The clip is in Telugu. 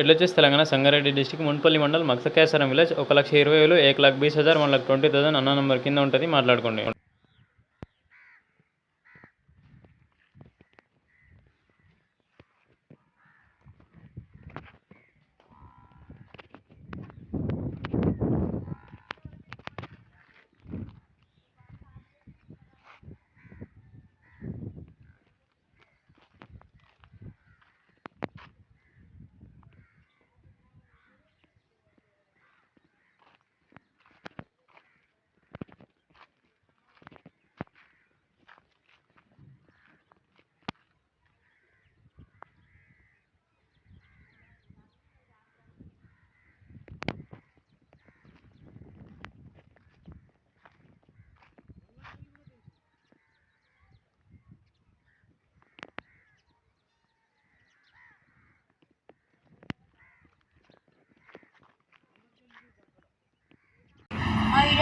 ఇట్లా వచ్చేసి తెలంగాణ సంగారెడ్డి డిస్టిక్ మున్పల్లి మండల్ మక్సకేశ్వరం విలేజ్ ఒక లక్ష ఇరవై వేలు ఏక లాక్ బీస్ హజార్ వన్ లాక్ ట్వంటీ థౌసండ్ అన్న నెంబర్ కింద ఉంటుంది. మాట్లాడుకోండి.